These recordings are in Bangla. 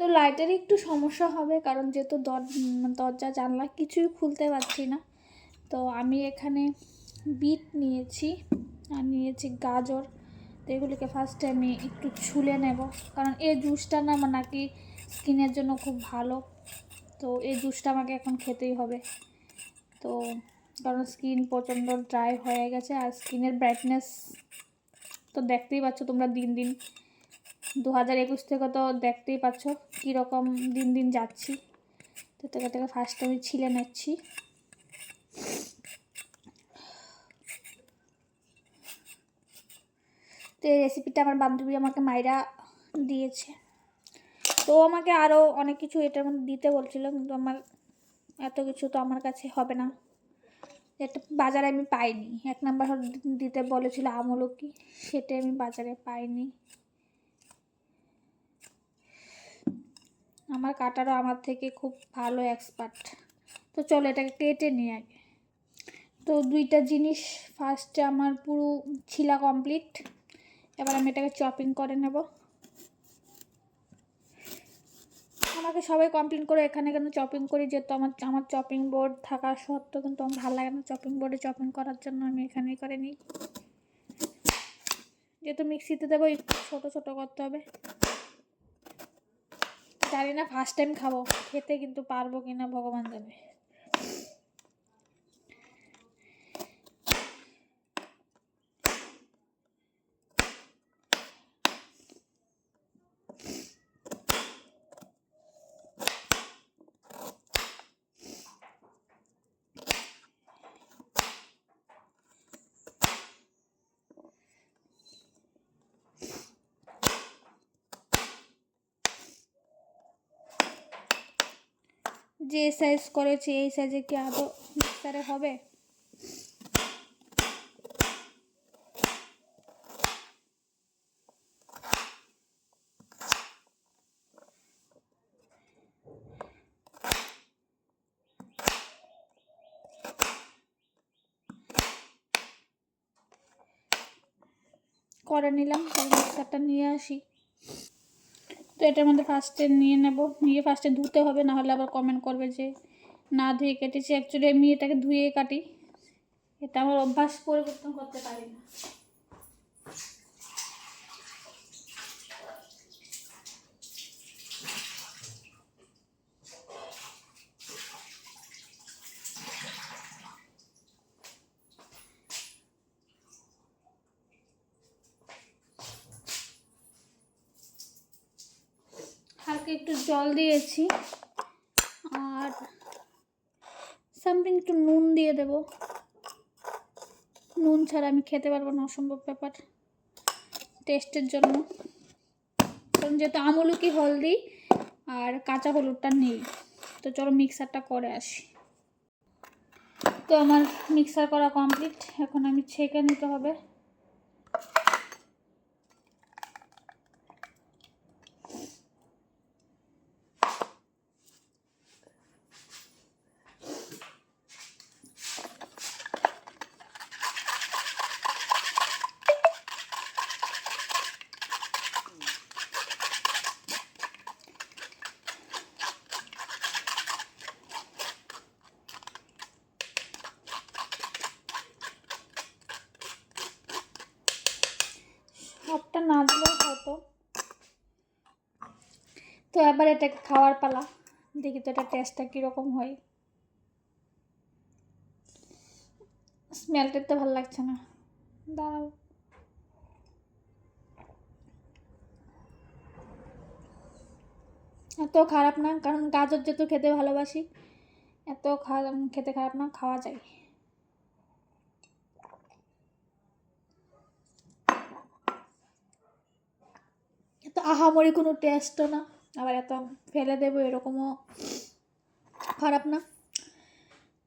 তো লাইটের একটু সমস্যা হবে কারণ যেহেতু দরজা, জানলা কিছুই খুলতে পারছি না। তো আমি এখানে বিট নিয়েছি, আর নিয়েছি গাজর। তো এগুলিকে ফার্স্টে আমি একটু ছুলে নেব। কারণ এই জুসটা না আমার নাকি স্কিনের জন্য খুব ভালো। তো এই জুসটা আমাকে এখন খেতেই হবে। তো কারণ স্কিন প্রচণ্ড ড্রাই হয়ে গেছে, আর স্কিনের ব্রাইটনেস তো দেখতেই পাচ্ছ তোমরা দিন দিন দু হাজার একুশ থেকে তো দেখতেই পাচ্ছ কীরকম দিন দিন যাচ্ছি। তো থেকে থেকে ফার্স্টে আমি ছিলে নিচ্ছি। তো এই রেসিপিটা আমার বান্ধবী আমাকে মায়েরা দিয়েছে। তো আমাকে আরও অনেক কিছু এটার মধ্যে দিতে বলছিল, কিন্তু আমার এত কিছু তো আমার কাছে হবে না। এটা বাজারে আমি পাইনি। এক নাম্বার দিতে বলেছিল আমলকি, সেটা আমি বাজারে পাইনি। আমার কাটারও আমার থেকে খুব ভালো এক্সপার্ট তো চলো এটাকে কেটে নিই আগে। তো দুইটা জিনিস ফার্স্টে আমার পুরো ছিলা কমপ্লিট এবার আমি এটাকে চপিং করে নেব। আমাকে সবাই কমপ্লেন করে, এখানে কেন চপিং করি? যেহেতু আমার আমার চপিং বোর্ড থাকা সত্ত্বেও কিন্তু আমার ভালো লাগে না চপিং বোর্ডে চপিং করার জন্য, আমি এখানেই করে নিই। যেহেতু মিক্সিতে দেবো, একটু ছোটো ছোটো করতে হবে। জানি না ফার্স্ট টাইম খাব। খেতে কিন্তু পারব কিনা ভগবান জানে। যে সাইজ করেছি এই সাইজে কি আদৌ মিক্সারে হবে? করে নিলাম মিক্সারটা নিয়ে আসি। তো এটার মধ্যে ফার্স্টে নিয়ে নেব। নিয়ে ফার্স্টে ধুতে হবে না হলে আবার কমেন্ট করবে যে, না, ধুয়ে কেটেছি। অ্যাকচুয়ালি আমি এটাকে ধুয়ে কাটি। এটা আমার অভ্যাস পরিবর্তন করতে পারি না। হালকা একটু জল দিয়েছি। আর সামথিং একটু নুন দিয়ে দেব। নুন ছাড়া আমি খেতে পারব না, অসম্ভব ব্যাপার। টেস্টের জন্য। কারণ যেহেতু আমলকি হলদি আর কাঁচা হলুদটা নেই। তো চলো মিক্সারটা করে আসি। তো আমার মিক্সার করা কমপ্লিট এখন আমি ছেঁকে নিতে হবে। সবটা না দিলেও হতো। তো এবার এটাকে খাওয়ার পালা। দেখি তো এটা টেস্টটা কীরকম হয়। স্মেলটা তো ভালো লাগছে না। দাঁড়াও। এত খারাপ না, কারণ গাজর যেহেতু খেতে ভালোবাসি, এত খেতে খারাপ না, খাওয়া যায়। আহামরি কোনো টেস্টও না। আবার এত ফেলে দেবো, এরকমও খারাপ না।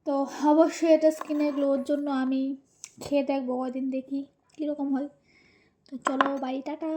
তো অবশ্যই এটা স্কিনের গ্লোর জন্য আমি খেয়ে দেখব কদিন দেখি, কীরকম হয়। তো চলো বাড়ি টাটা।